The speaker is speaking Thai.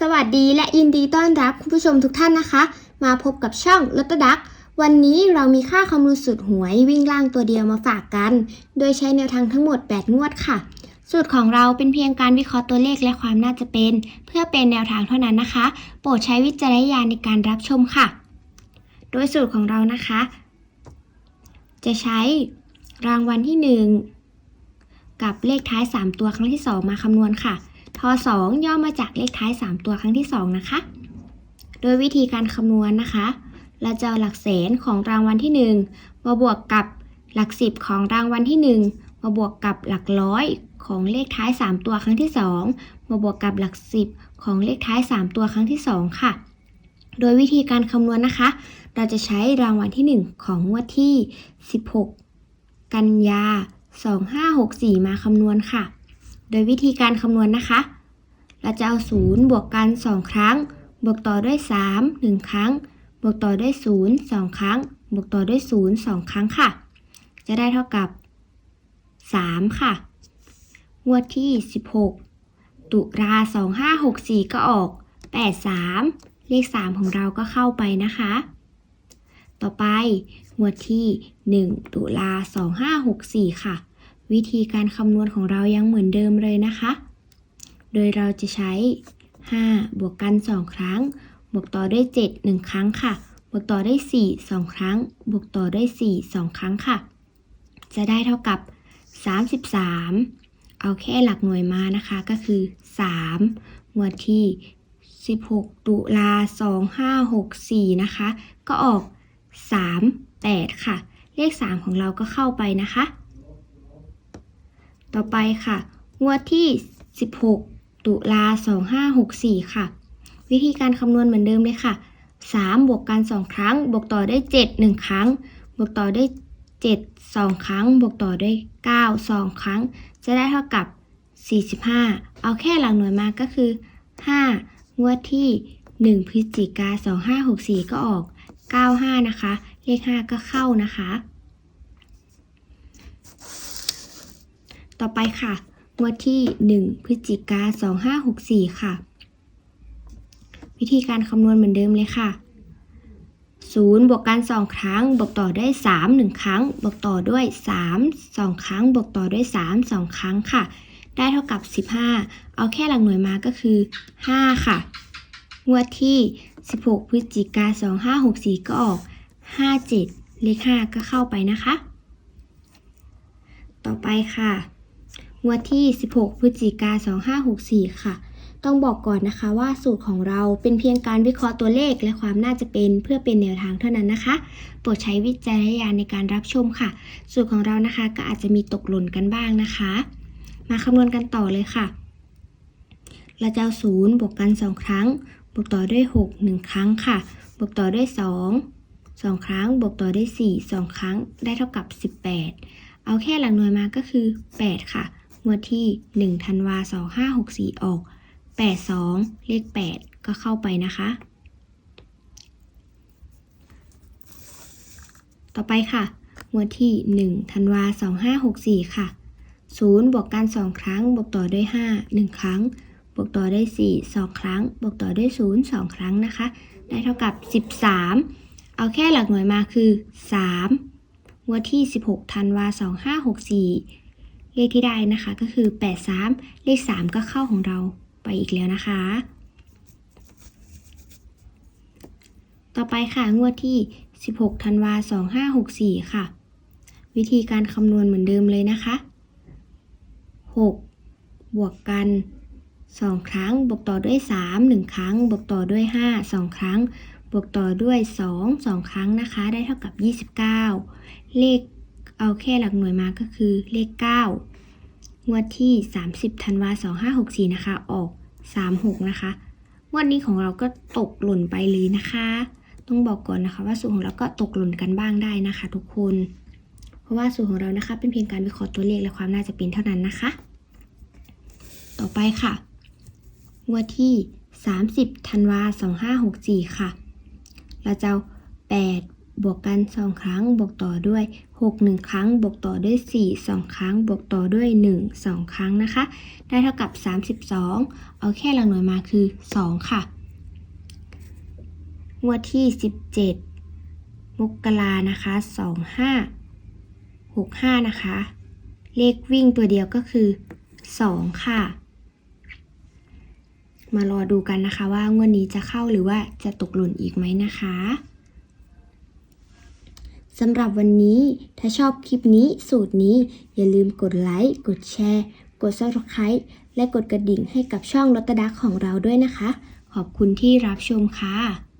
สวัสดีและยินดีต้อนรับคุณผู้ชมทุกท่านนะคะ มาพบกับช่องลอตดักวันนี้เรามีค่าคำนวณสูตรหวยวิ่งล่างตัวเดียวมาฝากกัน โดยใช้แนวทางทั้งหมด 8 งวดค่ะ สูตรของเราเป็นเพียงการวิเคราะห์ตัวเลขและความน่าจะเป็น เพื่อเป็นแนวทางเท่านั้นนะคะ โปรดใช้วิจารณญาณในการรับชมค่ะ โดยสูตรของเรานะคะ จะใช้รางวัลที่ 1 กับเลขท้าย 3 ตัวครั้งที่ 2 มาคำนวณค่ะ ท2ย่อมาจากเลขท้าย 3 ตัวครั้งที่ 2 นะคะ โดยวิธีการคำนวณนะคะ เราจะหลักแสนของรางวัลที่ 1 มาบวกกับหลักสิบของรางวัลที่ 1 มาบวกกับหลักร้อยของเลขท้าย 3 ตัวครั้งที่ 2 มาบวกกับหลักสิบของเลขท้าย 3 ตัวครั้งที่ 2 ค่ะ โดยวิธีการคำนวณนะคะ เราจะใช้รางวัลที่ 1 ของงวดที่ 16 กันยา 2564 มาคำนวณค่ะ โดยวิธีการคำนวณนะคะ เราจะเอา 0 บวกกัน 2 ครั้ง บวกต่อด้วย 3 1 ครั้ง บวกต่อด้วย 0 2 ครั้ง บวกต่อด้วย 0 2 ครั้งค่ะ จะได้เท่ากับ 3 ค่ะ งวดที่ 16 ตุลา2564 ก็ออก 83 เลข 3 ของเราก็เข้าไปนะคะ ต่อไปงวดที่ 1 ตุลา2564 ค่ะ วิธีการคำนวณของเรายังเหมือนเดิมเลยนะคะ โดยเราจะใช้ 5 บวกกัน 2 ครั้ง บวกต่อด้วย 7 1 ครั้งค่ะ บวกต่อด้วย 4 2 ครั้ง บวกต่อด้วย 4 2 ครั้งค่ะ จะได้เท่ากับ 33 เอาแค่หลักหน่วยมานะคะ ก็คือ 3 งวดที่ 16 ตุลา 2564 นะคะ ก็ออก 3 8 ค่ะ เลข 3 ของเราก็เข้าไปนะคะ ต่อไปค่ะ งวดที่ 16 ตุลา 2564 ค่ะ วิธีการคำนวณเหมือนเดิมเลยค่ะ 3 บวกกัน 2 ครั้ง บวกต่อได้ 7 1 ครั้ง บวกต่อได้ 7 2 ครั้ง บวกต่อด้วย9 2 ครั้ง จะได้เท่ากับ 45 เอาแค่หลักหน่วยมาก็คือ 5 งวดที่ 1 พฤศจิกา 2564 ก็ออก 95 นะคะ เลข 5 ก็เข้านะคะ ต่อไปค่ะงวดที่ 1 พฤศจิกา2564 ค่ะ วิธีการคำนวณเหมือนเดิมเลยค่ะ 0 บวกกัน 2 ครั้ง บวกต่อด้วย 3 1 ครั้ง บวกต่อด้วย 3 2 ครั้ง บวกต่อด้วย 3 2 ครั้งค่ะ ได้เท่ากับ 15 เอาแค่หลักหน่วยมาก็คือ 5 ค่ะ งวดที่ 16 พฤศจิกา2564 ก็ออก 57 เลข 5 ก็เข้าไปนะคะ ต่อไปค่ะ งวดที่ 16 พฤศจิกา 2564 ค่ะ ต้องบอกก่อนนะคะว่าสูตรของเราเป็นเพียงการวิเคราะห์ตัวเลขและความน่าจะเป็นเพื่อเป็นแนวทางเท่านั้นนะคะ โปรดใช้วิจารณญาณในการรับชมค่ะ สูตรของเรานะคะก็อาจจะมีตกหล่นกันบ้างนะคะ มาคำนวณกันต่อเลยค่ะ เราจะเอาศูนย์บวกกัน 2 ครั้ง บวกต่อด้วย 6 1 ครั้งค่ะ บวกต่อด้วย 2 2 ครั้ง บวกต่อด้วย 4 2 ครั้ง ได้เท่ากับ 18 เอาแค่หลักหน่วยมาก็คือ 8 ค่ะ งวดที่ 1 ธันวา 2564 ออก 82 เลข 8 ก็เข้าไปนะคะ ต่อไปค่ะงวดที่ 1 ธันวา 2564 ค่ะ 0 บวกกัน 2 ครั้ง บวกต่อด้วย 5 1 ครั้ง บวกต่อด้วย 4 2 ครั้ง บวกต่อด้วย 0 2 ครั้งนะคะ ได้เท่ากับ 13 เอาแค่หลักหน่วยมาคือ 3 งวดที่ 16 ธันวา 2564 เลขที่ได้นะคะก็คือ 83 เลข 3 ก็เข้าของเราไปอีกแล้วนะคะ ต่อไปค่ะงวดที่ 16 ธันวา 2564 ค่ะ วิธีการคำนวณเหมือนเดิมเลยนะคะ 6 บวกกัน2ครั้ง บวกต่อด้วย 3 1 ครั้ง บวกต่อด้วย 5 2 ครั้ง บวกต่อด้วย 2 2 ครั้งนะคะ ได้เท่ากับ 29 เลข เอาแค่หลักหน่วยมาก็คือเลข 9 งวดที่ 30ธันวา2564 นะคะ ออก 36 นะคะ งวันนี้ของเราก็ตกหล่นไปเลยนะคะ ต้องบอกก่อนนะคะว่าสูตรของเราก็ตกหล่นกันบ้างได้นะคะ ทุกคน เพราะว่าสูตรของเรานะคะ เป็นเพียงการวิเคราะห์ตัวเลขและความน่าจะเป็นเท่านั้นนะคะ ต่อไปค่ะ งวดที่ 30ธันวา2564 ค่ะ เราจะเอา8 บวกกัน 2 ครั้งบวกต่อด้วย 6 1 ครั้งบวกต่อด้วย 4 2 ครั้งบวกต่อด้วย 1 2 ครั้งนะคะ ได้เท่ากับ 32 เอาแค่หลักหน่วยมาคือ 2 ค่ะ งวดที่ 17 มกรานะคะ 25 65 นะคะ เลขวิ่งตัวเดียวก็คือ 2 ค่ะ มารอดูกันนะคะว่างวดนี้จะเข้าหรือว่าจะตกหล่นอีกไหมนะคะ สำหรับวันนี้ถ้าชอบคลิปนี้สูตรนี้ อย่าลืมกดไลค์กดแชร์ กด subscribe และกดกระดิ่งให้กับช่องรตดักของเราด้วยนะคะ ขอบคุณที่รับชมค่ะ